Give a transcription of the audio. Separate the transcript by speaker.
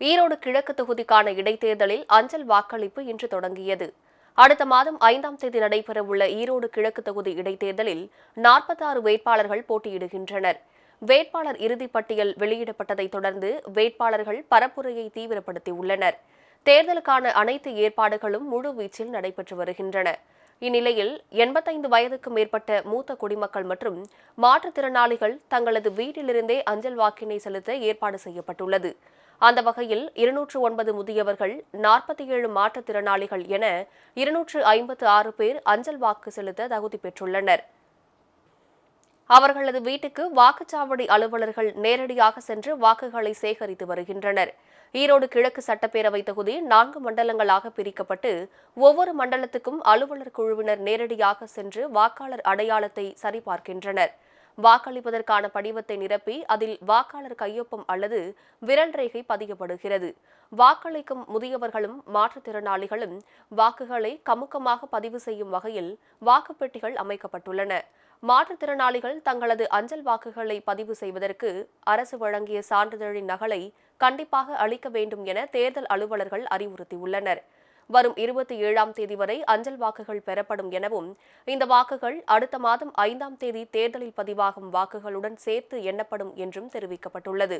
Speaker 1: ஈரோடு கிழக்கு தொகுதிக்கான இடைத்தேர்தலில் அஞ்சல் வாக்களிப்பு இன்று தொடங்கியது. அடுத்த மாதம் ஐந்தாம் தேதி நடைபெறவுள்ள ஈரோடு கிழக்கு தொகுதி இடைத்தேர்தலில் நாற்பத்தாறு வேட்பாளர்கள் போட்டியிடுகின்றனர். வேட்பாளர் இறுதிப்பட்டியல் வெளியிடப்பட்டதைத் தொடர்ந்து வேட்பாளர்கள் பரப்புரையை தீவிரப்படுத்தியுள்ளனர். தேர்தலுக்கான அனைத்து ஏற்பாடுகளும் முழுவீச்சில் நடைபெற்று வருகின்றன. இந்நிலையில் எண்பத்தைந்து வயதுக்கு மேற்பட்ட மூத்த குடிமக்கள் மற்றும் மாற்றுத்திறனாளிகள் தங்களது வீட்டிலிருந்தே அஞ்சல் வாக்கினை செலுத்த ஏற்பாடு செய்யப்பட்டுள்ளது. அந்த வகையில் இருநூற்று ஒன்பது முதியவர்கள் நாற்பத்தி ஏழு மாற்றுத்திறனாளிகள் என இருநூற்று ஐம்பத்து ஆறு பேர் அஞ்சல் வாக்கு செலுத்த தகுதி பெற்றுள்ளனர். அவர்களது வீட்டுக்கு வாக்குச்சாவடி அலுவலர்கள் நேரடியாக சென்று வாக்குகளை சேகரித்து வருகின்றனர். ஈரோடு கிழக்கு சட்டப்பேரவை தொகுதி நான்கு மண்டலங்களாக பிரிக்கப்பட்டு ஒவ்வொரு மண்டலத்துக்கும் அலுவலர் குழுவினர் நேரடியாக சென்று வாக்காளர் அடையாளத்தை சரிபார்க்கின்றனர். வாக்களிப்பதற்கான படிவத்தை நிரப்பி அதில் வாக்காளர் கையொப்பம் அல்லது விரல் ரேகை பதியப்படுகிறது வாக்களிக்கும் முதியவர்களும் மாற்றுத்திறனாளிகளும் வாக்குகளை கமுக்கமாக பதிவு செய்யும் வகையில் வாக்குப்பெட்டிகள் அமைக்கப்பட்டுள்ளன. மாற்றுத்திறனாளிகள் தங்களது அஞ்சல் வாக்குகளை பதிவு செய்வதற்கு அரசு வழங்கிய சான்றிதழின் நகலை கண்டிப்பாக அளிக்க வேண்டும் என தேர்தல் அலுவலர்கள் அறிவுறுத்தியுள்ளனர். வரும் இருபத்தி ஏழாம் தேதி வரை அஞ்சல் வாக்குகள் பெறப்படும் எனவும் இந்த வாக்குகள் அடுத்த மாதம் ஐந்தாம் தேதி தேர்தலில் பதிவாகும் வாக்குகளுடன் சேர்த்து எண்ணப்படும் என்றும் தெரிவிக்கப்பட்டுள்ளது.